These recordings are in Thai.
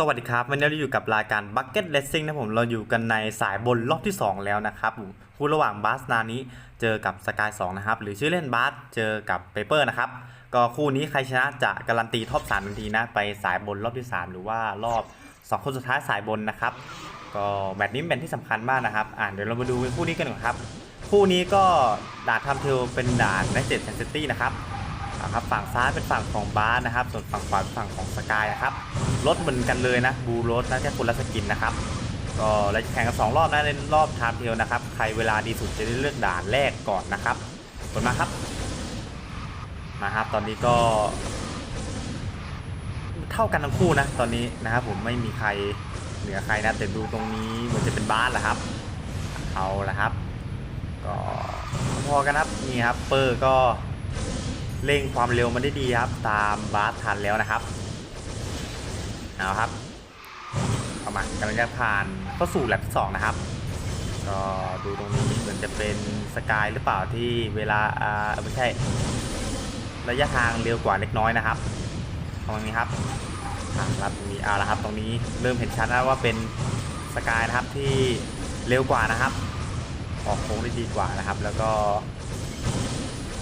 สวัสดีครับ วันนี้เราอยู่กับรายการ Bucket Racing นะผมเราอยู่กันในสายบนรอบที่ 2 แล้วนะครับผมคู่ระหว่างบาสนานี้เจอกับสกาย2นะครับ หรือชื่อเล่นบาสเจอกับเปเปอร์นะครับ ก็คู่นี้ใครชนะจะการันตีท็อป3ทันทีนะ ไปสายบนรอบที่ 3 หรือว่ารอบ 2 คนสุดท้ายสายบนนะครับ ก็แมตช์นี้เป็นที่สำคัญมากนะครับ อ่าเดี๋ยวเรามาดูคู่นี้กันก่อนครับ คู่นี้ก็ด่านทำเทลเป็นด่านนักเจ็ดแฟนซิตี้นะครับ ครับฝั่งซ้ายเป็นฝั่งของบาสนะครับ ส่วนฝั่งขวาเป็นฝั่งของสกายนะครับรถเหมือนกันเลยนะบูรถนะแค่คนละสกินนะครับก็เราจะแข่งกันสองรอบนะในรอบไทม์เทลนะครับใครเวลาดีสุดจะได้เลือกด่านแรกก่อนนะครับกดมาครับมาครับตอนนี้ก็ เท่ากันทั้งคู่นะตอนนี้นะครับผมไม่มีใครเหนือใครนะแต่ดูตรงนี้เหมือนจะเป็นบาสแหละครับ เอาละครับ ก็พอกันครับนี่ครับเปอร์ก็ เร่งความเร็วมันได้ดีครับ ตามบาสทันแล้วนะครับเอาครับเข้ามากำลังจะผ่านเข้าสู่แลปที่สองนะครับก็ดูตรงนี้เหมือนจะเป็นสกายหรือเปล่าที่เวลาอ่าไม่ใช่ระยะทางเร็วกว่าเล็กน้อยนะครับตรงนี้ครับอ่าครับตรงนี้เอาละครับ ตรงนี้เริ่มเห็นชัดแล้วว่าเป็นสกายนะครับที่เร็วกว่านะครับ ออกโค้งได้ดีกว่านะครับ แล้วก็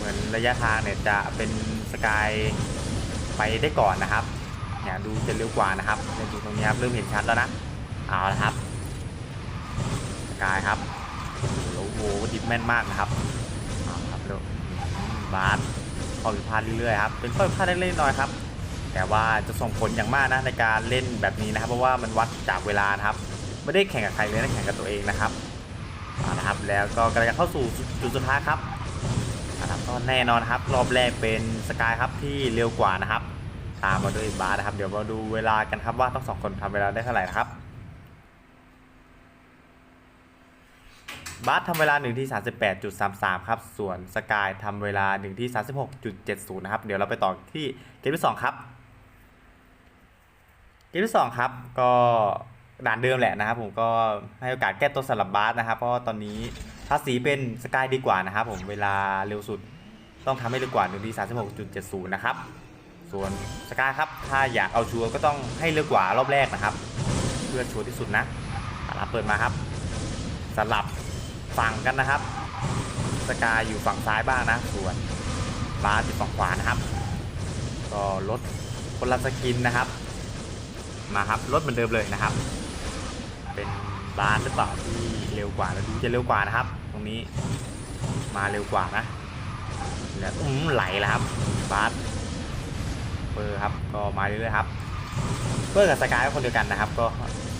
มือนระยะทางเนี่ยจะเป็นสกายไปได้ก่อนนะครับเนี่ยดูจะเร็วกว่านะครับในจุดตรงนี้ครับเริ่มเห็นชัดแล้วนะเอาละครับสกายครับโอ้โหดิบแม่นมากนะครับเอาครับแล้วบาสข้อผิดพลาดเรื่อยๆครับเป็นข้อผิดพลาดเล็กๆน้อยครับ แต่ว่าจะส่งผลอย่างมากนะในการเล่นแบบนี้นะครับ เพราะว่ามันวัดจากเวลานะครับ ไม่ได้แข่งกับใครเลยนะแข่งกับตัวเองนะครับเอาละครับแล้วก็กำลังจะเข้าสู่จุดสุดท้ายครับ นะครับก็แน่นอนครับ รอบแรกเป็นสกายครับที่เร็วกว่านะครับ ตามมาด้วยบาสนะครับ เดี๋ยวมาดูเวลากันครับว่าทั้งสองคนทำเวลาได้เท่าไหร่นะครับบาสทำเวลา1ที่38.33 ครับ ส่วนสกายทำเวลา1ที่36.70 นะครับ เดี๋ยวเราไปต่อที่เกมที่ 2 ครับ เกมที่สองครับ ก็ ด่านเดิมแหละนะครับผมก็ให้โอกาสแก้ตัวสำหรับบาสนะครับเพราะตอนนี้ภาษีเป็นสกายดีกว่านะครับผมเวลาเร็วสุดต้องทำให้เร็วกว่า1ที่36.70นย์นะครับส่วนสกายครับถ้าอยากเอาชัวร์ก็ต้องให้เร็วกว่ารอบแรกนะครับ เพื่อชัวร์ที่สุดนะเอาละเปิดมาครับ สลับฝั่งกันนะครับ สกายอยู่ฝั่งซ้ายบ้างนะส่วนบาสอยู่ฝั่งขวานะครับ ก็ลดคนละสกินนะครับมาครับลดเหมือนเดิมเลยนะครับ เป็นบาสหรือเปล่าที่เร็วกว่าแล้วดูจะเร็วกว่านะครับ ตรงนี้มาเร็วกว่านะแล้วอืมไหลแล้วครับบาสเปอร์ครับก็มาเรื่อยๆครับเปอร์กับสกายก็คนเดียวกันนะครับ ก็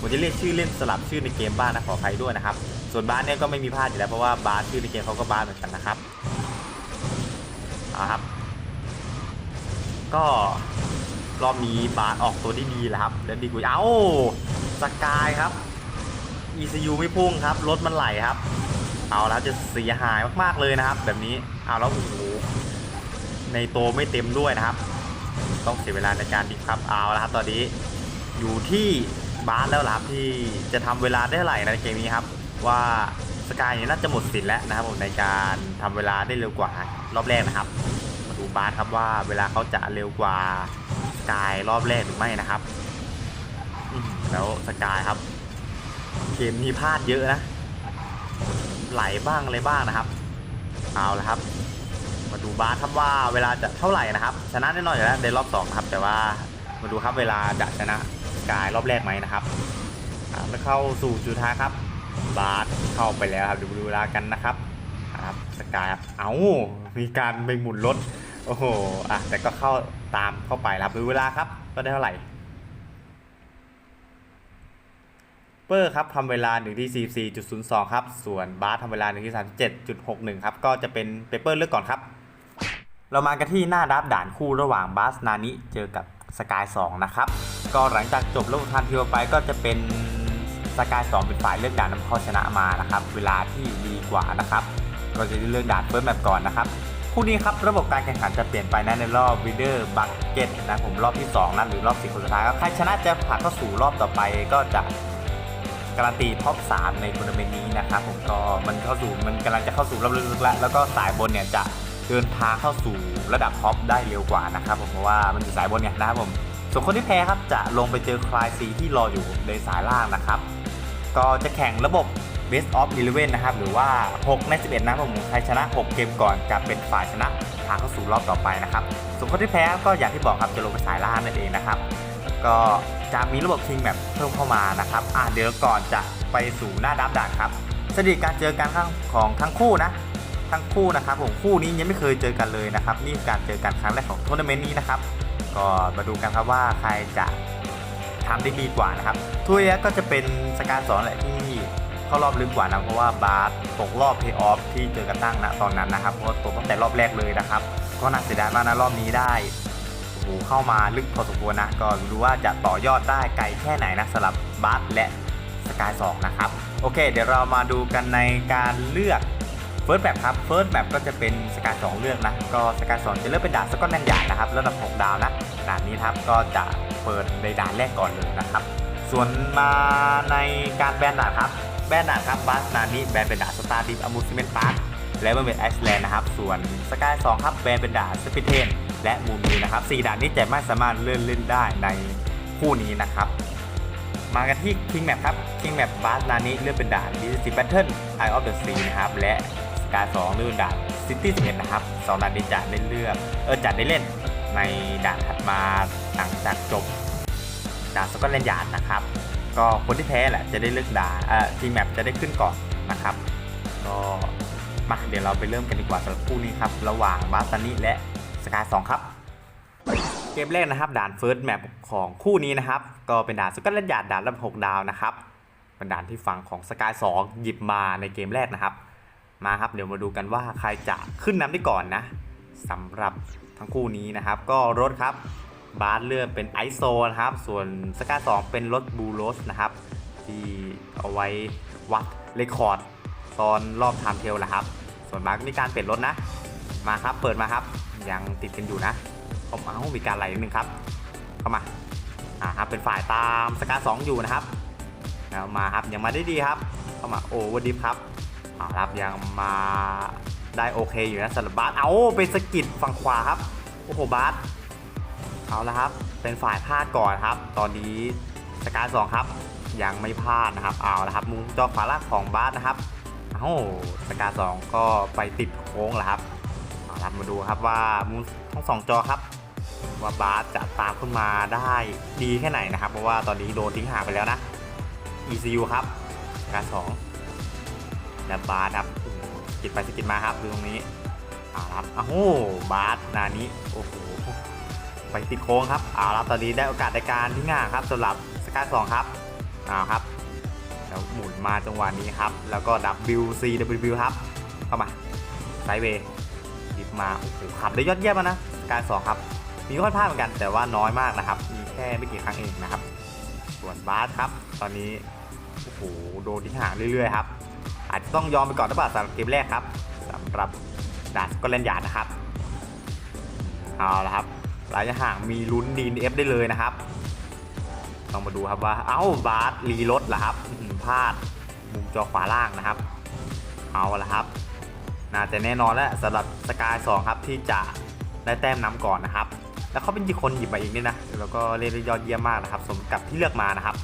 ผมจะเรียกชื่อเล่นสลับชื่อในเกมบ้างนะขออภัยด้วยนะครับ ส่วนบาสเนี่ยก็ไม่มีพลาดอยู่แล้วเพราะว่าบาสชื่อในเกมเขาก็บาสเหมือนกันนะครับเอาครับ ก็รอบนี้บาสออกตัวได้ดีแล้วครับ แล้วดีกว่าเอ้าสกายครับ ECU ไม่พุ่งครับ รถมันไหลครับ เอาแล้วจะเสียหายมากๆเลยนะครับ แบบนี้ เอาแล้วโอ้โหในโตไม่เต็มด้วยนะครับ ต้องเสียเวลาในการดิฟครับ เอาและครับ ตอนนี้อยู่ที่บาสแล้วครับที่จะทำเวลาได้เท่าไหร่ในเกมนี้ครับ ว่าสกายนี่น่าจะหมดสิทธิ์แล้วนะครับผมในการทำเวลาได้เร็วกว่ารอบแรกนะครับมาดูบาสครับว่าเวลาเขาจะเร็วกว่าสกายรอบแรกหรือไม่นะครับแล้วสกายครับ เกมนี้พลาดเยอะนะ ไหลบ้างอะไรบ้างนะครับ เอาละครับ มาดูบาสครับว่าเวลาจะเท่าไหร่นะครับ ชนะแน่นอนอยู่แล้วในรอบ2นะครับ แต่ว่ามาดูครับเวลาจะชนะสกายรอบแรกไหมนะครับอ่าแล้วเข้าสู่จุดท้ายครับ บาสเข้าไปแล้วครับดูเวลากันนะครับครับสกายเอ้ามีการไปหมุนรถ โอ้โห อะ แต่ก็เข้าตามเข้าไปแล้วครับดูเวลาครับก็ได้เท่าไหร่ เปอร์ครับทำเวลา1ที่44.02 ครับ ส่วนบาสทำเวลา1ที่37.61 ครับ ก็จะเป็นเปเปอร์เลือกก่อนครับ เรามากันที่หน้าดับด่านคู่ระหว่างบาสนานิเจอกับสกาย2นะครับ ก็หลังจากจบระบบทันทีไปก็จะเป็นสกาย2เป็นฝ่ายเลือกด่านนำเข้าชนะมานะครับ เวลาที่ดีกว่านะครับ ก็จะเลือกด่านเฟิร์สแมปก่อนนะครับคู่นี้ครับระบบการแข่งขันจะเปลี่ยนไปนะในรอบวิดเดอร์บักเก็ตนะผมรอบที่2นะหรือรอบ4คนสุดท้ายก็ใครชนะจะผ่านเข้าสู่รอบต่อไปก็จะ การันตีท็อป 3 ในทัวร์นาเมนต์นี้นะครับผมก็มันเข้าสู่มันกำลังจะเข้าสู่รอบลึกๆแล้วแล้วก็สายบนเนี่ยจะเดินทางเข้าสู่ระดับท็อปได้เร็วกว่านะครับผมเพราะว่ามันอยู่สายบนเนี่ยนะครับผมส่วนคนที่แพ้ครับจะลงไปเจอคลายซีที่รออยู่ในสายล่างนะครับ ก็จะแข่งระบบ best of 11 นะครับ หรือว่า 6 ใน 11 นะครับผมใครชนะ 6 เกมก่อนจะเป็นฝ่ายชนะผ่านเข้าสู่รอบต่อไปนะครับส่วนคนที่แพ้ก็อย่างที่บอกครับจะลงไปสายล่างนั่นเองนะครับ ก็จะมีระบบคิงแมปเพิ่มเข้ามานะครับอ่าเดี๋ยวก่อนจะไปสู่หน้าดับด่านครับสถิติการเจอกันของทั้งคู่นะทั้งคู่นะครับผมคู่นี้ยังไม่เคยเจอกันเลยนะครับนี่การเจอกันครั้งแรกของทัวร์นาเมนต์นี้นะครับก็มาดูกันครับว่าใครจะทำได้ดีกว่านะครับทัวร์นี้ก็จะเป็นสการสอนแหละที่เข้ารอบลึกกว่านะเพราะว่าบาสตกรอบเพย์ออฟที่เจอกันตั้งนะตอนนั้นนะครับเพราะตกตั้งแต่รอบแรกเลยนะครับ ก็น่าเสียดายมากนะรอบนี้ได้ หเข้ามาลึกพอสมควรนะ ก็ดูว่าจะต่อยอดได้ไกลแค่ไหนนะสำหรับบาสและสกายสองนะครับ โอเค เดี๋ยวเรามาดูกันในการเลือกเฟิร์สแมปครับเฟิร์สแมปก็จะเป็นสกายสองเลือกนะ ก็สกายสองจะเลือกเป็นด่านสกอตแลนด์ใหญ่นะครับระดับ 6 ดาวนะด่านนี้ครับก็จะเปิดในด่านแรกก่อนเลยนะครับ ส่วนมาในการแบนด่านครับแบนด่านครับบัสนานี้แบนเป็นด่านสตาร์ดิฟอมูสเมนต์พาร์คและเมอร์เมดไอซ์แลนด์นะครับ ส่วนสกายสองครับแบนเป็นด่านสปิเทน และมูนมีนะครับสี่ด่านนี้จะไม่สามารถเลื่อนเล่นได้ในคู่นี้นะครับมากันที่ King Map ครับ King Map บาสนานี้เลือกเป็นด่าน d c Battle Eye of the Sea นะครับ และการ2เลือกด่าน City 11นะครับสองด่านนี้จะได้เลือกเออจะได้เล่นในด่านถัดมาหลังจากจบด่านสกอตแลนด์ยาร์ดนะครับ ก็คนที่แพ้แหละจะได้เลือกด่านเอ่อ King Map จะได้ขึ้นก่อนนะครับ ก็มาเดี๋ยวเราไปเริ่มกันดีกว่าสำหรับคู่นี้ครับ ระหว่างบาสนานี้และ สกาย2ครับ เกมแรกนะครับ ด่าน First Map ของคู่นี้นะครับ ก็เป็นด่านสกัดเล่นหยาดด่านระดับ6ดาวนะครับเป็นด่านที่ฝั่งของสกาย2หยิบมาในเกมแรกนะครับ มาครับเดี๋ยวมาดูกันว่าใครจะขึ้นนำได้ก่อนนะสำหรับทั้งคู่นี้นะครับ ก็รถครับบาสเลือกเป็นไอโซนะครับ ส่วนสกาย2เป็นรถบูโรสนะครับ ที่เอาไว้วัดเรคคอร์ดตอนรอบไทม์เทลนะครับ ส่วนบาสก็มีการเปลี่ยนรถนะ มาครับเปิดมาครับ ยังติดกันอยู่นะผมเอามีการไหลนิดนึงครับ เข้ามาอ่าครับเป็นฝ่ายตามสกาสองอยู่นะครับแล้วมาครับยังมาได้ดีครับ เข้ามาโอ้วันดิฟครับอ่าครับยังมาได้โอเคอยู่นะสำหรับบาสเอาเป็นสกิดฝั่งขวาครับโอ้โหบาสเอาละครับ เป็นฝ่ายพลาดก่อนครับ ตอนนี้สกาสองครับ ยังไม่พลาดนะครับ เอาละครับมุมจอขวาล่างของบาสนะครับเอ้าสกาสองก็ไปติดโค้งแล้วครับ เอาละมาดูครับว่ามุมทั้งสองจอครับ ว่าบาสจะตามขึ้นมาได้ดีแค่ไหนนะครับ เพราะว่าตอนนี้โดนทิ้งห่างไปแล้วนะ ECU ครับการสองและบาสครับสกิดไปสกิดมาครับดูตรงนี้เอาละครับอ้าวบาสนานี้โอ้โหไปติดโค้งครับเอาละตอนนี้ได้โอกาสในการทิ้งห่างครับสำหรับสกายสองครับเอาครับแล้วหมุนมาจังหวะนี้ครับ แล้วก็ WCW ครับ เข้ามาไซเวย์ มาโอ้โหขับได้ยอดเยี่ยมนะ การสองครับ มีค่อพลาดเหมือนกันแต่ว่าน้อยมากนะครับ มีแค่ไม่กี่ครั้งเองนะครับ ส่วนบาสครับ ตอนนี้โอ้โหโดนทิ้งห่างเรื่อยๆครับอาจจะต้องยอมไปก่อนหรือเปล่าสำหรับเกมแรกครับสำหรับด่านสก็เล่นยาร์ดนะครับเอาละครับระยะห่างมีลุ้นดีเอฟได้เลยนะครับต้องมาดูครับว่าเอ้าบาสรีรถเหรอครับพลาดมุมจอขวาล่างนะครับ เอาละครับ น่าจะแน่นอนแล้วสำหรับสกาย2ครับที่จะได้แต้มนำก่อนนะครับ แล้วเขาเป็นกี่คนหยิบมาเองนี่นะแล้วก็เล่นได้ยอดเยี่ยมมากนะครับ สมกับที่เลือกมานะครับ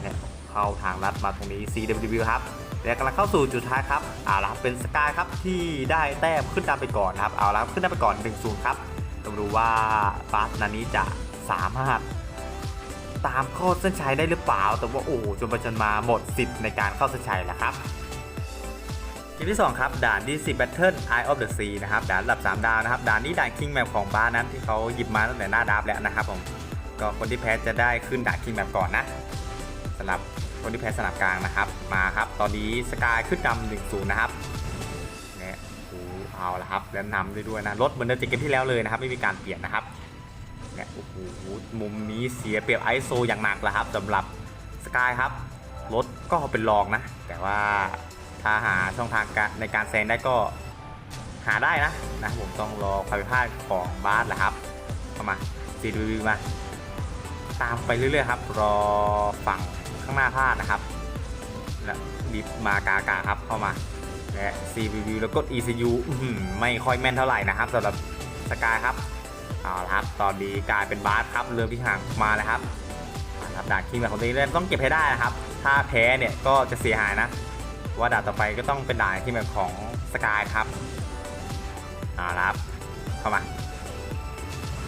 เนี่ยเข้าทางลัดมาตรงนี้ CW ครับแล้วกำลังเข้าสู่จุดท้ายครับเอาละครับเป็นสกายครับที่ได้แต้มขึ้นนำไปก่อนนะครับเอาละครับขึ้นนำไปก่อน1-0ครับต้องดูว่าบาสนานี้จะสามารถตามเข้าเส้นชัยได้หรือเปล่า แต่ว่าโอ้โหจนไปจนมาหมดสิทธิ์ในการเข้าเส้นชัยแล้วครับ เกมที่ 2 ครับ ด่าน DC Battle Eye of the Sea นะครับ ด่านระดับ 3 ดาวนะครับ ด่านนี้ด่าน King Map ของบ้านนั้นที่เขาหยิบมาตั้งแต่หน้าดับแล้วนะครับผม ก็คนที่แพ้จะได้ขึ้นด่าน King Map ก่อนนะสำหรับคนที่แพ้สนามกลางนะครับ มาครับ ตอนนี้สกายขึ้นนำหนึ่งศูนย์นะครับเนี่ยโอ้โหเอาละครับ แล้วนำด้ด้วยนะ รถเหมือนเดิมจากเกมที่แล้วเลยนะครับ ไม่มีการเปลี่ยนนะครับ เนี่ยโอ้โห มุมนี้เสียเปรียบไอโซอย่างหนักแล้วครับสำหรับสกายครับ รถก็เป็นรองนะ แต่ว่าถ้าหา ช่องทางการในการแซงได้ก็หาได้นะนะผมต้องรอความผิดพลาดของบาสแหละครับเข้ามาซีดูมา ตามไปเรื่อยๆครับ รอฝั่งข้างหน้าพลาดนะครับแล้วดิฟมากากาครับเข้ามาและ CVV แล้วก็ ECU อืไม่ค่อยแม่นเท่าไหร่นะครับสำหรับสกายครับเอาละครับ ตอนนี้กลายเป็นบาสครับเรือพิหางมาแล้วครับครับดาคิงแบบของตัวเล่นต้องเก็บให้ได้นะครับ ถ้าแพ้เนี่ยก็จะเสียหายนะ ว่าด่านต่อไปก็ต้องเป็นด่านที่แบบของสกายครับเอาละครับเข้ามา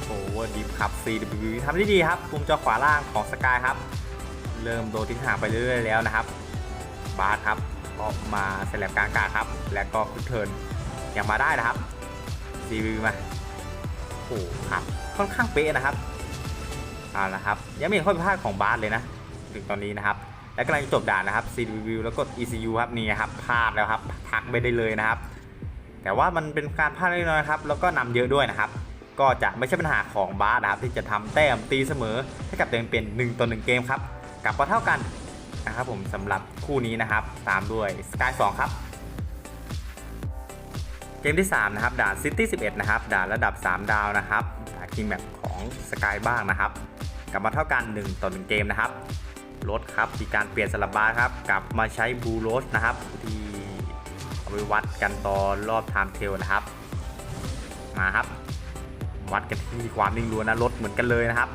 โอ้วดิฟครับ CW ทำได้ดีครับมุมจอขวาล่างของสกายครับ เริ่มโดนทิ้งห่างไปเรื่อยๆแล้วนะครับ บาสครับก็มาเสลับกลางอากาศครับ และก็คุกเทินยังมาได้นะครับ CW มาโอ้หครับค่อนข้างเป๊ะนะครับเอาละครับยังไม่เห็นข้อผิดพลาดของบาสเลยนะ ถึงตอนนี้นะครับ และกำลังจะจบด่านนะครับ CW แล้วกด ECU ครับนี่ครับพลาดแล้วครับทักไม่ได้เลยนะครับ แต่ว่ามันเป็นการพลาดเล็กน้อยครับแล้วก็นำเยอะด้วยนะครับ ก็จะไม่ใช่ปัญหาของบาสนะครับที่จะทำแต้มตีเสมอให้กับตัวเองเป็น1ต่อ1เกมครับกลับมาเท่ากันนะครับผมสำหรับคู่นี้นะครับ ตามด้วย Sky 2ครับเกมที่ 3 นะครับ ด่าน City 11 นะครับ ด่านระดับ 3 ดาวนะครับด่านคิงแมปของ Sky บ้างนะครับ กลับมาเท่ากัน 1 ต่อ 1 เกมนะครับ รถครับมีการเปลี่ยนสลับบาร์ครับ กลับมาใช้บูโรสนะครับ ที่เอาไปวัดกันตอนรอบไทม์เทลนะครับ มาครับ วัดกันที่ความนิ่งรัวนะรถเหมือนกันเลยนะครับ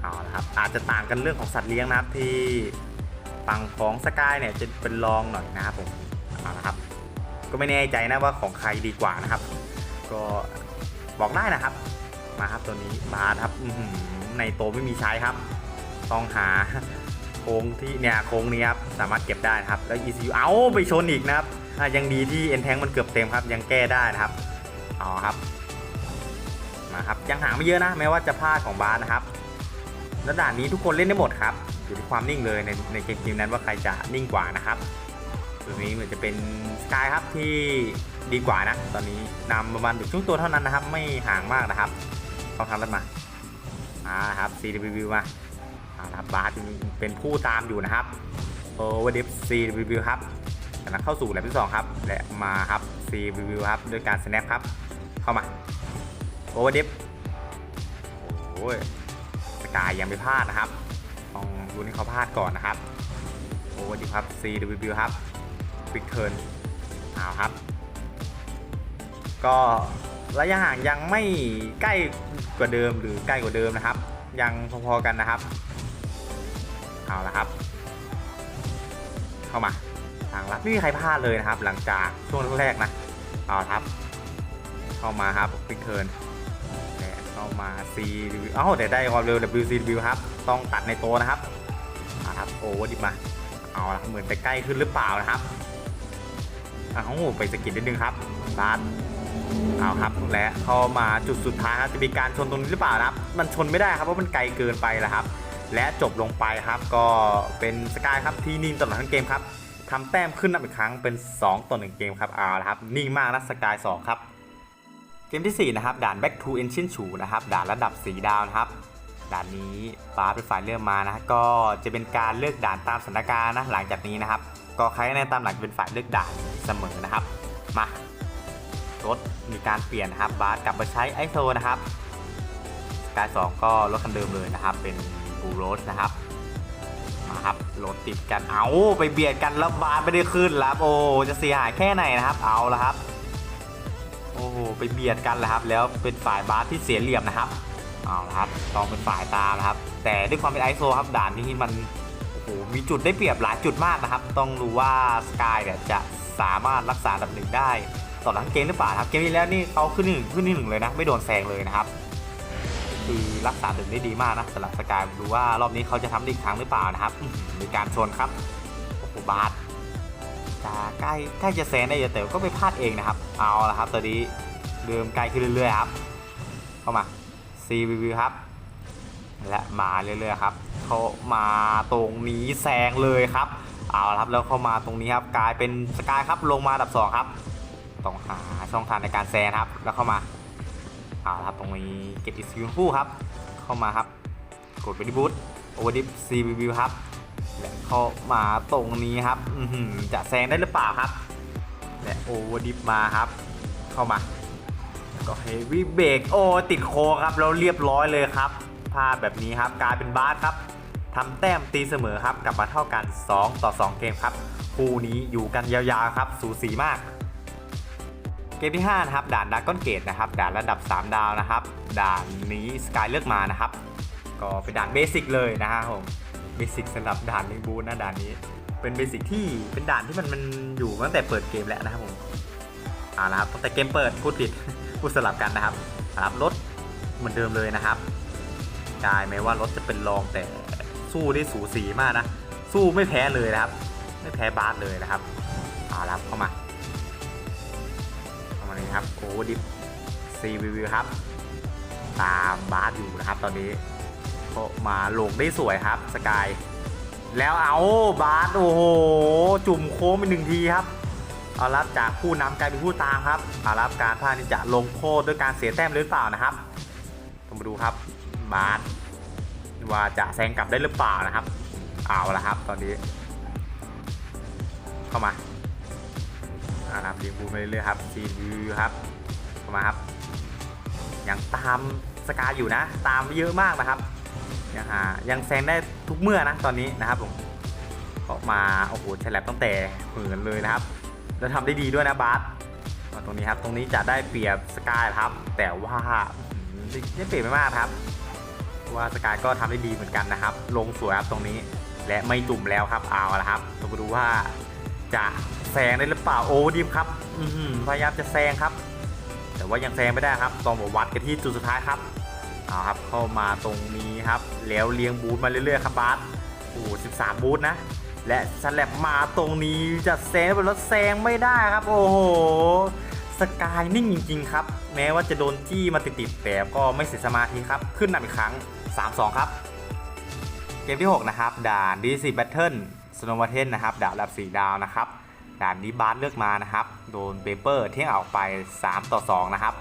เอาละครับอาจจะต่างกันเรื่องของสัตว์เลี้ยงนะครับที่ฝั่งของสกายเนี่ยจะเป็นรองหน่อยนะครับผมเอาละครับ ก็ไม่แน่ใจนะว่าของใครดีกว่านะครับ ก็บอกได้นะครับ มาครับตัวนี้บาสครับในโตไม่มีใช้ครับ ต้องหา โค้งที่เนี่ยโค้งนี้ครับสามารถเก็บได้นะครับ แล้ว ECU เอาไปชนอีกนะครับยังดีที่ N แทงมันเกือบเต็มครับ ยังแก้ได้นะครับเอาครับมาครับยังห่างไม่เยอะนะ แม้ว่าจะพลาดของบาสนะครับแล้วด่านนี้ทุกคนเล่นได้หมดครับอยู่ที่ความนิ่งเลยในในเกมนั้นว่าใครจะนิ่งกว่านะครับตัวนี้เหมือนจะเป็นสกายครับที่ดีกว่านะ ตอนนี้นำประมาณถึงช่วงตัวเท่านั้นนะครับ ไม่ห่างมากนะครับเข้าทางรถมาอ่าครับ CW มา อ่าครับบาสเป็นผู้ตามอยู่นะครับโอเวอร์ดิฟ CW ครับกำลังเข้าสู่แลบที่สองครับ และมาครับ CW ครับด้วยการ snap ครับ เข้ามาโอเวอร์ดิฟโอ้ยสกายยังไม่พลาดนะครับต้องดูให้เขาพลาดก่อนนะครับโอเวอร์ดิฟครับ CW ครับควิกเทิร์นเอาครับ ก็ระยะห่างยังไม่ใกล้กว่าเดิมหรือใกล้กว่าเดิมนะครับ ยังพอๆกันนะครับ เอาละครับ เข้ามาทางลัดไม่มีใครพลาดเลยนะครับ หลังจากช่วงแรกๆนะเอาครับ เข้ามาครับควิกเทิร์นเข้ามา C เอ้าแต่ได้ความเร็ว WCW ครับ ต้องตัดในโตวนะครับเอาครับโอ้ดิมาเอาละเหมือนจะใกล้ขึ้นหรือเปล่านะครับอ้าวไปสะกิดนิดนึงครับบาสเอาครับและเข้ามาจุดสุดท้ายครับจะมีการชนตรงนี้หรือเปล่านะครับ มันชนไม่ได้ครับเพราะมันไกลเกินไปแล้วครับ และจบลงไปครับก็เป็นสกายครับที่นิ่งตลอดทั้งเกมครับทำแต้มขึ้นนับอีกครั้งเป็น 2ต่อ1เกมครับเอาละครับนิ่งมากนะสกาย2ครับเกมที่ 4 นะครับ ด่าน Back to Ancient ชูนะครับด่านระดับ4ดาวนะครับด่านนี้บาเป็นฝ่ายเลือกมานะก็จะเป็นการเลือกด่านตามสถานการณ์นะหลังจากนี้นะครับ ก็ใครคะแนนตามหลังเป็นฝ่ายเลือกด่านเสมอนะครับมารถมีการเปลี่ยนนะครับบาสกลับมาใช้ไอโซนะครับสกายสองก็รถคันเดิมเลยนะครับเป็น บูโรสนะครับมาครับรถติดกันเอาไปเบียดกันแล้วบาสไม่ได้ขึ้นแล้วโอ้จะเสียหายแค่ไหนนะครับ เอาละครับ โอ้โหไปเบียดกันแล้วครับ แล้วเป็นฝ่ายบาสที่เสียเหลี่ยมนะครับเอาละครับต้องเป็นฝ่ายตามนะครับ แต่ด้วยความเป็นไอโซครับด่านนี้มันโอ้โหมีจุดได้เปรียบหลายจุดมากนะครับ ต้องดูว่าสกายเนี่ยจะสามารถรักษาดับหนึ่งได้ต่อหลังเกมหรือเปล่าครับเกมที่แล้วนี่เขาขึ้นหนึ่งขึ้นที่หนึ่งเลยนะไม่โดนแซงเลยนะครับ คือรักษาถึงได้ดีมากนะสำหรับสกายดูว่ารอบนี้เขาจะทำได้อีกครั้งหรือเปล่านะครับมีการชนครับโอ้โหบาสจะใกล้ใกล้จะแซงได้แต่ก็ไปพลาดเองนะครับ เอาละครับตอนนี้เดิมใกล้ขึ้นเรื่อยๆครับ เข้ามา CVV ครับ และมาเรื่อยๆครับเขามาตรงนี้แซงเลยครับ เอาละครับแล้วเข้ามาตรงนี้ครับกลายเป็นสกายครับลงมาดับสองครับ ต้องหาช่องทางในการแซงครับ แล้วเข้ามา เอาละครับตรงนี้เก็บอีกสกิลคู่ครับ เข้ามาครับ กดไปที่บูทโอเวอร์ดิฟ CVV ครับ และเข้ามาตรงนี้ครับอืจะแซงได้หรือเปล่าครับ และโอเวอร์ดิฟมาครับ เข้ามา ก็เฮฟวี่เบรกโอ้ติดโคครับแล้วเรียบร้อยเลยครับพลาดแบบนี้ครับกลายเป็นบาสครับทำแต้มตีเสมอครับกลับมาเท่ากัน 2 ต่อ 2 เกมครับ คู่นี้อยู่กันยาวๆครับ สูสีมาก เกมที่5นะครับด่านด r ก g นเกตนะครับด่านระดับ 3 ดาวนะครับ ด่านนี้สกายเลือกมานะครับ ก็เป็นด่านเบสิกเลยนะฮะผมเบสิกสำหรับด่านลิงบูนะด่านนี้ เป็นเบสิกที่เป็นด่านที่มันมันอยู่ตั้งแต่เปิดเกมแล้วนะครับผมอ่านะครับตั้งแต่เกมเปิดพูดผิดพูดสลับกันนะครับครับรถเหมือนเดิมเลยนะครับกายแม้ว่ารถจะเป็นรองแต่สู้ได้สูสีมากนะ สู้ไม่แพ้เลยนะครับ ไม่แพ้บาสเลยนะครับเอาละครับเข้ามา ครับโอ้ดิฟซีวิวครับ ตามบาสอยู่นะครับตอนนี้ก็มาลงได้สวยครับสกายแล้วเอาบาสโอ้โหจุ่มโค้งไปหนึ่งทีครับเอารับจากผู้นำกลายเป็นผู้ตามครับเอารับการพลาดนี่จะลงโทษด้วยการเสียแต้มหรือเปล่านะครับต้องมาดูครับบาสว่าจะแซงกลับได้หรือเปล่านะครับ เอาละครับ ตอนนี้ เข้ามา อ่าครับเรียงบูมไปเรื่อยๆครับซีวิวครับเข้ามาครับยังตามสกายอยู่นะ ตามเยอะมากนะครับยังหายังแซงได้ทุกเมื่อนะตอนนี้นะครับผมออกมาโอ้โหแฉลบตั้งแต่เหินเลยนะครับแล้วทำได้ดีด้วยนะบาสมาตรงนี้ครับตรงนี้จะได้เปรียบสกายครับ แต่ว่าได้เปรียบไม่มากครับ ว่าสกายก็ทำได้ดีเหมือนกันนะครับ ลงสวยครับตรงนี้และไม่จุ่มแล้วครับเอาละครับต้องมาดูว่าจะ แซงได้หรือเปล่าโอ้ดิมครับพยายามจะแซงครับ แต่ว่ายังแซงไม่ได้ครับต้องมาวัดกันที่จุดสุดท้ายครับเอาครับเข้ามาตรงนี้ครับ แล้วเลี้ยงบูทมาเรื่อยๆครับบาสโอ้13บูทนะ และสแลบมาตรงนี้จะแซงไปแล้วแซงไม่ได้ครับ โอ้โหสกายนิ่งจริง ๆ ครับ แม้ว่าจะโดนจี้มาติดๆแต่ก็ไม่เสียสมาธิครับ ขึ้นนำอีกครั้ง 3-2 ครับ เกมที่ 6 นะครับ ด่าน DC Battle สโนว์เทนนะครับดานระดับ 4 ดาวนะครับ ด่านนี้บาสเลือกมานะครับ โดนเปเปอร์เที่ยงออกไป 3 ต่อ 2 นะครับ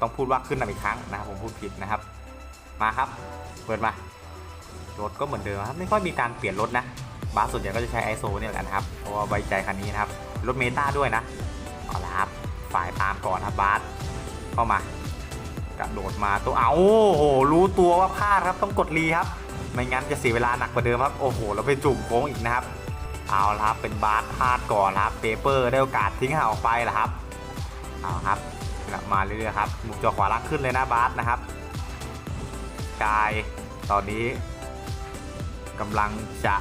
ต้องพูดว่าขึ้นนำอีกครั้งนะครับผมพูดผิดนะครับ มาครับ เปิดมา รถก็เหมือนเดิมครับ ไม่ค่อยมีการเปลี่ยนรถนะ บาสส่วนใหญ่ก็จะใช้ไอโซเนี่ยแหละนะครับ เพราะว่าไว้ใจคันนี้นะครับ รถเมตาด้วยนะ เอาละครับ ฝ่ายตามก่อนครับบาสเข้ามากระโดดมาตัวเอาโอ้โห รู้ตัวว่าพลาดครับ ต้องกดรีครับ ไม่งั้นจะเสียเวลาหนักกว่าเดิมครับ โอ้โห เราไปจุ่มโค้งอีกนะครับ เอาละครับเป็นบาสพลาดก่อนครับเปเปอร์ได้โอกาสทิ้งห่างออกไปแล้วครับเอาครับมาเรื่อยๆครับมุนจอขวาล่างขึ้นเลยนะบาสนะครับกายตอนนี้กำลังจะ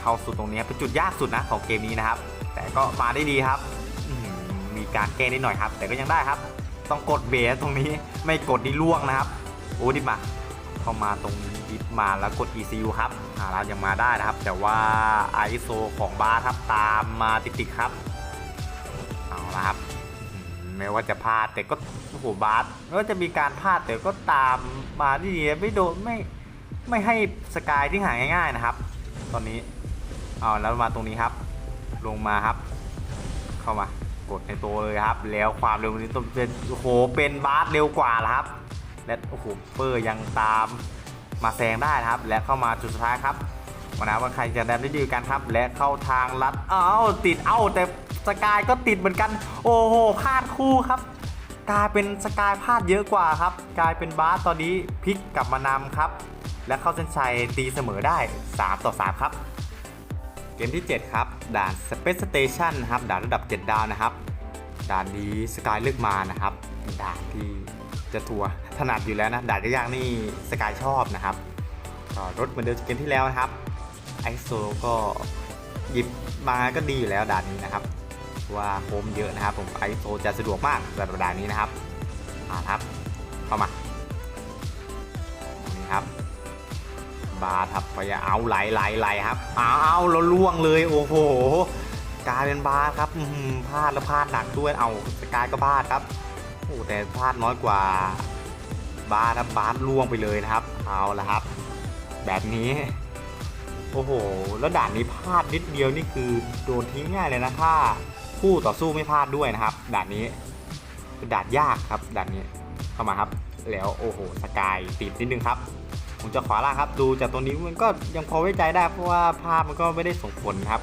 เข้าสู่ตรงนี้เป็นจุดยากสุดนะของเกมนี้นะครับ แต่ก็มาได้ดีครับมีการแก้นิดหน่อยครับ แต่ก็ยังได้ครับ ต้องกดเบสตรงนี้ไม่กดนี่ล่วงนะครับโอ้ดิมา เข้ามาตรงนี้ดิบมาแล้วกด ECU ครับอาเรายังมาได้นะครับ แต่ว่า ISO ของบาร์ครับตามมาติดๆครับ เอาละครับแม้ว่าจะพลาดแต่ก็โอ้โหบาร์ไม่ว่าจะมีการพลาดแต่ก็ตามมาที่ดีไม่โดนไม่ไม่ให้สกายที่หายง่ายๆนะครับ ตอนนี้เอาแล้วมาตรงนี้ครับ ลงมาครับ เข้ามากดในตัวเลยครับ แล้วความเร็วนี้ต้องเป็นโอ้โหเป็นบาสเร็วกว่าแล้วครับ และโอ้โหเปอร์ยังตามมาแซงได้นะครับ และเข้ามาจุดสุดท้ายครับมานะว่าใครจะได้ได้ดีกันครับ และเข้าทางลัดเอ้าติดเอ้าแต่สกายก็ติดเหมือนกัน โอ้โหพลาดคู่ครับ กลายเป็นสกายพลาดเยอะกว่าครับ กลายเป็นบาสตอนนี้พลิกกลับมานำครับ และเข้าเส้นชัยตีเสมอได้ 3 ต่อ 3 ครับ เกมที่ 7 ครับ ด่าน Space Station นะครับ ด่านระดับ 7 ดาวนะครับ ด่านนี้สกายเลือกมานะครับ ด่านที่ จะทัวร์ถนัดอยู่แล้วนะด่านยากๆนี่สกายชอบนะครับรถเหมือนเดิมจากเกมที่แล้วนะครับไอโซก็หยิบมาก็ดีอยู่แล้วด่านนี้นะครับว่าโคมเยอะนะครับผมไอโซจะสะดวกมากสำหรับด่านนี้นะครับอ่าครับเข้ามานี้ครับบาร์ครับพยายามเอาไหลไหลไหลครับเอาเอาแล้วล่วงเลยโอ้โหกลายเป็นบาครับพลาดแล้วพลาดหนักด้วยเอาสกายก็พลาดครับ โอ้แต่พลาดน้อยกว่าบาร์ครับาร์ล่วงไปเลยนะครับเอาละครับ แบบนี้ โอ้โห แล้วด่านนี้พลาดนิดเดียวนี่คือโดนทิ้งง่ายเลยนะถ้าคู่ต่อสู้ไม่พลาดด้วยนะครับ ด่านนี้เป็นด่านยากครับด่านนี้เข้ามาครับ แล้วโอ้โหสกายติดนิดนึงครับผมจะขวาล่างครับ ดูจากตัวนี้มันก็ยังพอไว้ใจได้เพราะว่าภาพมันก็ไม่ได้ส่งผลครับ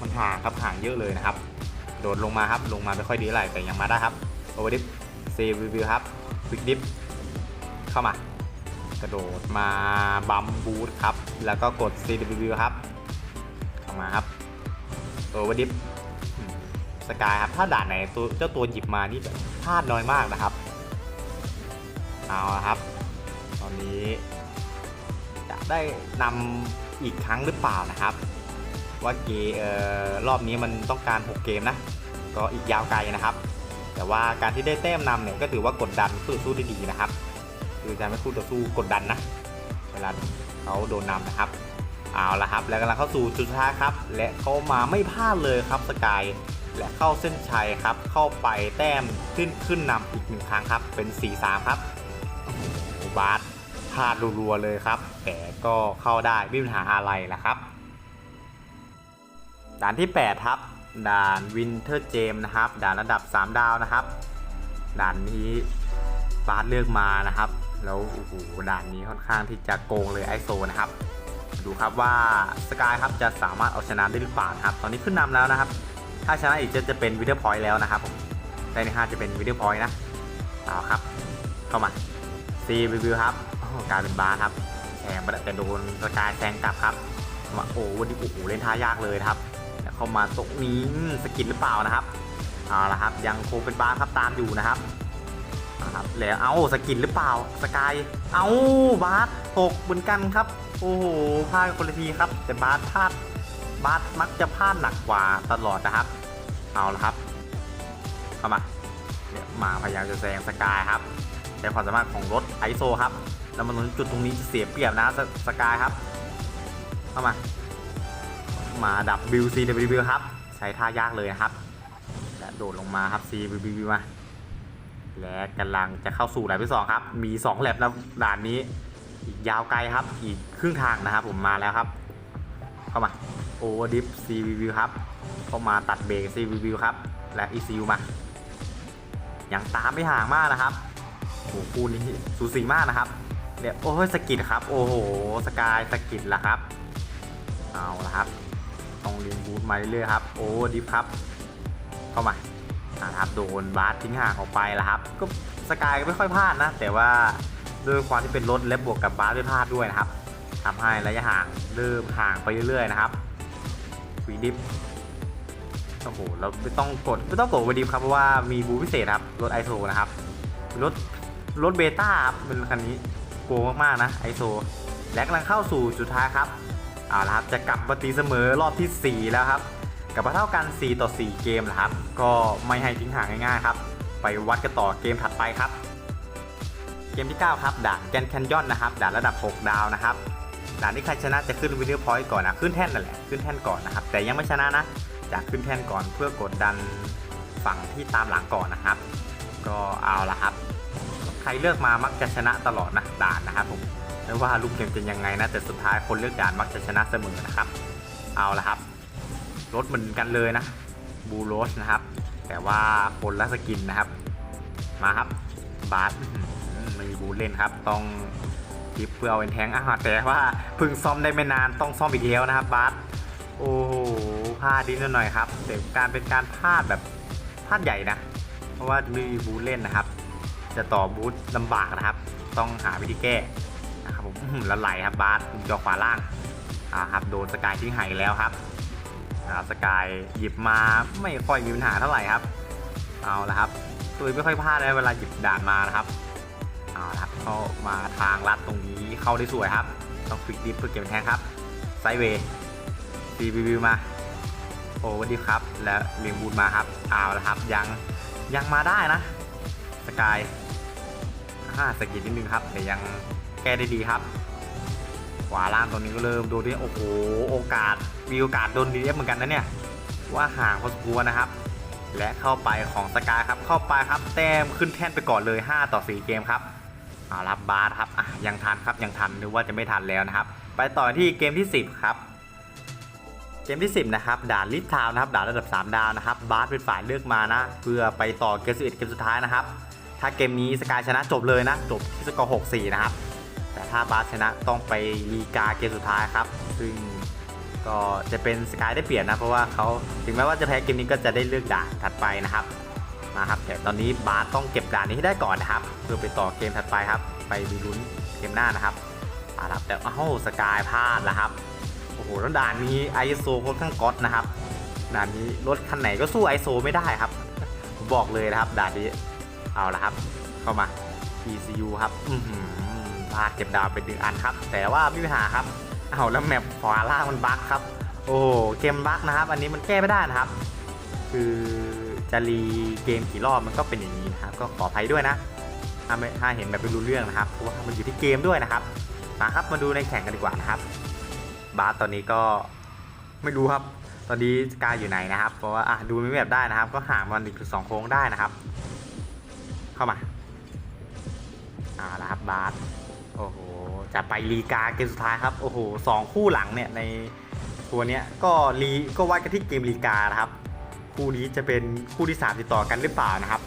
มันห่างครับห่างเยอะเลยนะครับ โดดลงมาครับลงมาไม่ค่อยดีอะไรแต่ยังมาได้ครับ โอเวอร์ดิฟเซฟวิวครับควิกดิฟเข้ามากระโดดมาบัมบูทครับ แล้วก็กด CW ครับเข้ามาครับโอเวอร์ดิฟสกายครับ ถ้าด่านไหนตัวเจ้าตัวหยิบมานี่แบบพลาดน้อยมากนะครับ เอาครับ ตอนนี้ จะได้นำอีกครั้งหรือเปล่านะครับ ว่าเกมเอ่อรอบนี้มันต้องการ 6 เกมนะ ก็อีกยาวไกลนะครับ แต่ว่าการที่ได้แต้มนำเนี่ยก็ถือว่ากดดันคู่ต่อสู้ได้ดีนะครับ คือจะไม่คู่ต่อสู้กดดันนะเวลาเขาโดนนำนะครับเอาละครับ แล้วกำลังเข้าสู่จุดท้ายครับ และเขามาไม่พลาดเลยครับสกายและเข้าเส้นชัยครับ เข้าไปแต้มขึ้นขึ้นนำอีกหนึ่งครั้งครับ เป็น 4-3 ครับบาสพลาดรัวๆเลยครับ แต่ก็เข้าได้ไม่มีปัญหาอะไรละครับด่านที่ 8 ครับ ด่านวินเทอร์เจมนะครับ ด่านระดับ 3 ดาวนะครับ ด่านนี้บาสเลือกมานะครับ แล้วโอ้โหด่านนี้ค่อนข้างที่จะโกงเลยไอโซนะครับ ดูครับว่าสกายครับจะสามารถเอาชนะได้หรือเปล่านะครับ ตอนนี้ขึ้นนำแล้วนะครับ ถ้าชนะอีกจะจะเป็นวิดเดอร์พอยต์แล้วนะครับผมได้ใน5จะเป็นวิดเดอร์พอยต์นะเอาครับ เข้ามาซีรีวิวครับกลายเป็นบาสครับแซงไปแต่โดนสกายแซงกลับครับมาโอ้วันนี้โอ้โหเล่นท่ายากเลยครับ เข้ามาตรงนี้สกิลหรือเปล่านะครับเอาละครับยังคงเป็นบาสครับตามอยู่นะครับนะครับแล้วเอาสกิลหรือเปล่าสกายเอาบาสตกเหมือนกันครับโอ้โหพลาดคนละทีครับ แต่บาสพลาดบาสมักจะพลาดหนักกว่าตลอดนะครับ เอาละครับเข้ามาเนี่ยมาพยายามจะแซงสกายครับใช้ความสามารถของรถไอโซครับแล้วมันจุดตรงนี้จะเสียเปรียบนะสสกายครับ เข้ามา มาดับบิวซีดับบิวครับใช้ท่ายากเลยนะครับ และโดดลงมาครับซีบิวบิวมาและกำลังจะเข้าสู่แลบที่สองครับ มี2แลบแล้วด่านนี้ อีกยาวไกลครับ อีกครึ่งทางนะครับผมมาแล้วครับ เข้ามาโอเวอร์ดิฟซีวิวครับเข้ามาตัดเบรกซีวิวครับ และอีซิวมายังตามไม่ห่างมากนะครับโอ้โหคู่นี้สูสีมากนะครับเนี่ยโอ้ยสกิดครับ โอ้โห สกายสกิดละครับ เอาละครับ ต้องเรียนบูทมาเรื่อยๆครับโอ้ดิฟครับ เข้ามาอ่าครับโดนบาสทิ้งห่างออกไปแล้วครับ ก็สกายก็ไม่ค่อยพลาดนะ แต่ว่าด้วยความที่เป็นรถและบวกกับบาสไม่พลาดด้วยนะครับทำให้ระยะห่างเริ่มห่างไปเรื่อยๆนะครับวีดิฟโอ้โหเราไม่ต้องกดไม่ต้องกดวันดีครับเพราะว่ามีบูพิเศษครับรถไอโซนะครับรถรถเบต้าครับเป็นคันนี้โกงมากๆนะไอโซและกำลังเข้าสู่จุดท้ายครับ เอาละครับจะกลับมาตีเสมอรอบที่ 4 แล้วครับกลับมาเท่ากัน 4 ต่อ 4 เกมนะครับ ก็ไม่ให้ทิ้งห่างง่ายๆครับ ไปวัดกันต่อเกมถัดไปครับ เกมที่ 9 ครับด่านแกนแคนยอนนะครับด่านระดับ 6 ดาวนะครับด่านที่ใครชนะจะขึ้นวินเนอร์พอยต์ก่อนนะขึ้นแท่นนั่นแหละขึ้นแท่นก่อนนะครับ แต่ยังไม่ชนะนะจะขึ้นแท่นก่อนเพื่อกดดันฝั่งที่ตามหลังก่อนนะครับ ก็เอาละครับ ใครเลือกมามักจะชนะตลอดนะด่านนะครับผม ไม่ว่าลูกเกมจะยังไงนะแต่สุดท้ายคนเลือกด่านมักจะชนะเสมอนะครับ เอาละครับรถเหมือนกันเลยนะบูโรสนะครับ แต่ว่าคนละสกินนะครับ มาครับบาสไม่มีบูเล่นครับ ต้องทิปเพื่อเอาเป็นแทงอาหารแต่ว่าเพิ่งซ่อมได้ไม่นานต้องซ่อมอีกแล้วนะครับบาสโอ้โหพลาดนิดหน่อยครับแต่การเป็นการพลาดแบบพลาดใหญ่นะ เพราะว่าไม่มีบูเล่นนะครับ จะต่อบูธลำบากนะครับ ต้องหาวิธีแก้ ละไหลครับบาสจอขวาล่างอ่าครับโดนสกายทิ้งหายแล้วครับอ่าสกายหยิบมาไม่ค่อยมีปัญหาเท่าไหร่ครับเอาละครับตัวไม่ค่อยพลาดเลยเวลาหยิบด่านมานะครับเอาละครับเข้ามาทางลัดตรงนี้เข้าได้สวยครับต้องควิกดิฟเพื่อเก็บแทงครับไซเวย์ซีรีวิวมาโอ้วันดีครับแล้วเลียงบูนมาครับเอาละครับยังยังมาได้นะสกายห้าสกิลนิดนึงครับแต่ยัง แก้ได้ดีครับ ขวาล่างตรงนี้ก็เริ่มดนที่โอ้โหโอกาสมีโอกาสโดนดีเอฟเหมือนกันนะเนี่ยว่าห่างพอสมควรนะครับ และเข้าไปของสกายครับเข้าไปครับแต้มขึ้นแท่นไปก่อนเลย 5 ต่อ 4 เกมครับเอาละบบาสครับอะยังทันครับยังทันนึกว่าจะไม่ทันแล้วนะครับ ไปต่อที่เกมที่ 10 ครับเกมที่ 10 นะครับด่านลิททาวน์นะครับด่านระดับ 3 ดาวนะครับบาสเป็นฝ่ายเลือกมานะ เพื่อไปต่อเกม11เกมสุดท้ายนะครับ ถ้าเกมนี้สกายชนะจบเลยนะ จบที่สกอร์ 6-4 นะครับ ถ้าบาสชนะต้องไปลีกาเกมสุดท้ายครับ ซึ่งก็จะเป็นสกายได้เปลี่ยนนะ เพราะว่าเขาถึงแม้ว่าจะแพ้เกมนี้ก็จะได้เลือกด่านถัดไปนะครับมาครับแต่ตอนนี้บาสต้องเก็บด่านนี้ให้ได้ก่อนนะครับ เพื่อไปต่อเกมถัดไปครับ ไปมีลุ้นเกมหน้านะครับอาครับแต่เอ้าสกายพลาดแล้วครับโอ้โหแล้วด่านนี้ไอโซค่อนข้างก๊อตนะครับด่านนี้รถคันไหนก็สู้ไอโซไม่ได้ครับผมบอกเลยนะครับด่านนี้เอาละครับ เข้ามา ECU ครับ อื พลาดเก็บดาวไปหนึ่งอันครับ แต่ว่าไม่มีปัญหาครับเอาแล้วแมปขวาล่างมันบั๊กครับ โอ้เกมบั๊กนะครับ อันนี้มันแก้ไม่ได้นะครับ คือจะรีเกมกี่รอบมันก็เป็นอย่างนี้นะครับ ก็ขออภัยด้วยนะถ้าไม่ถ้าเห็นแบบไม่รู้เรื่องนะครับเพราะว่ามันอยู่ที่เกมด้วยนะครับมาครับมาดูในแข่งกันดีกว่านะครับ บาสตอนนี้ก็ไม่รู้ครับตอนนี้กายอยู่ไหนนะครับ เพราะว่าอะดูไม่แบบได้นะครับ ก็ห่างมันหนึ่งถึงสองโค้งได้นะครับ เข้ามาเอาละครับบาส โอ้โห จะไปลีกาเกมสุดท้ายครับ โอ้โหสองคู่หลังเนี่ยในตัวเนี้ยก็ลีก็วัดกันที่เกมลีกานะครับ คู่นี้จะเป็นคู่ที่ 3 ติดต่อกันหรือเปล่านะครับ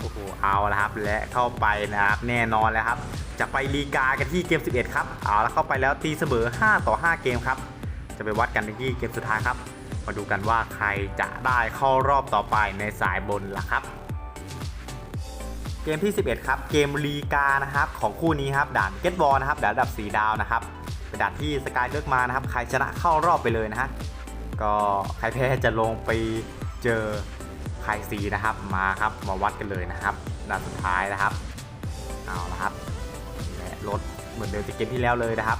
โอ้โห เอาละครับ และเข้าไปนะครับแน่นอนแล้วครับ จะไปลีกากันที่เกม 11 ครับ เอาละเข้าไปแล้วตีเสมอ 5 ต่อ 5 เกมครับ จะไปวัดกันที่เกมสุดท้ายครับ มาดูกันว่าใครจะได้เข้ารอบต่อไปในสายบนล่ะครับ เกมที่ 11 ครับ เกมลีกานะครับของคู่นี้ครับด่านเกตบอลนะครับด่านระดับ 4 ดาวนะครับเป็นด่านที่สกายเลือกมานะครับ ใครชนะเข้ารอบไปเลยนะฮะก็ใครแพ้จะลงไปเจอใครสีนะครับมาครับมาวัดกันเลยนะครับด่านสุดท้ายนะครับเอาละครับและรถเหมือนเดิมจากเกมที่แล้วเลยนะครับ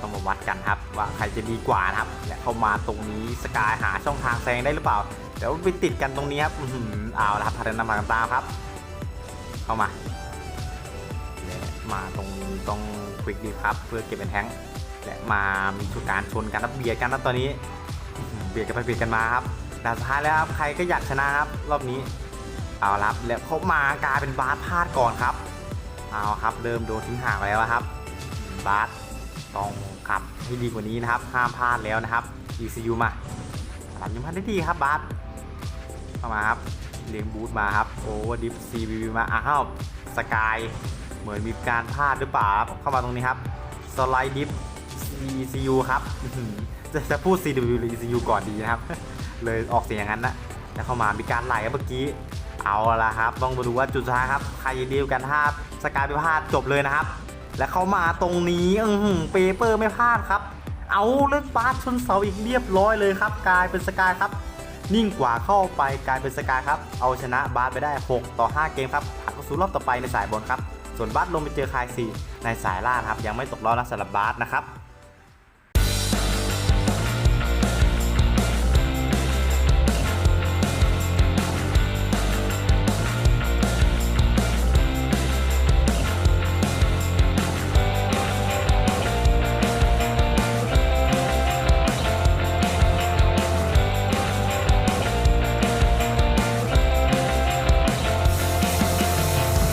ต้องมาวัดกันครับว่าใครจะดีกว่านะครับและเข้ามาตรงนี้สกายหาช่องทางแซงได้หรือเปล่าเดี๋ยวไปติดกันตรงนี้ครับเอาละครับพัฒนามากันตามครับ เข้ามาและมาตรงนี้ต้องควิกดีครับเพื่อเก็บเป็นแท้งและมามีชุดการชนกันรับเบียดกันนะตอนนี้ เบียดกันไปเบียดกันมาครับด่านสุดท้ายแล้วครับใครก็อยากชนะครับ รอบนี้เอาละครับแล้วเขามากลายเป็นบาสพลาดก่อนครับเอาครับเริ่มโดนทิ้งห่างแล้วครับ บาสต้องขับให้ดีกว่านี้นะครับห้ามพลาดแล้วนะครับ ECU มาหลับยังพันได้ดีครับบาสเข้ามาครับ เลี้ยงบูทมาครับโอเวอร์ดิฟซีบีมาอ้าวสกายเหมือนมีการพลาดหรือเปล่าครับเข้ามาตรงนี้ครับสไลด์ดิฟ ECU ครับจะจะพูด CW หรือ ECU ก่อนดีนะครับ เลยออกเสียงอย่างนั้นนะแล้วเข้ามามีการไหลเมื่อกี้ เอาละครับ ต้องมาดูว่าจุดสุดท้ายครับ ใครดีลกันถ้าสกายไม่พลาดจบเลยนะครับ แล้วเข้ามาตรงนี้อือหือเปเปอร์ไม่พลาดครับ เอาเลือกบาสชนเสาอีกเรียบร้อยเลยครับ กลายเป็นสกายครับ นิ่งกว่าเข้าไปกลายเป็นสกาครับ เอาชนะบาสไปได้ 6 ต่อ 5 เกมครับผ่านเข้าสู่รอบต่อไปในสายบนครับ ส่วนบาสลงไปเจอคายซีในสายล่างครับ ยังไม่ตกรอบนะสำหรับบาสนะครับ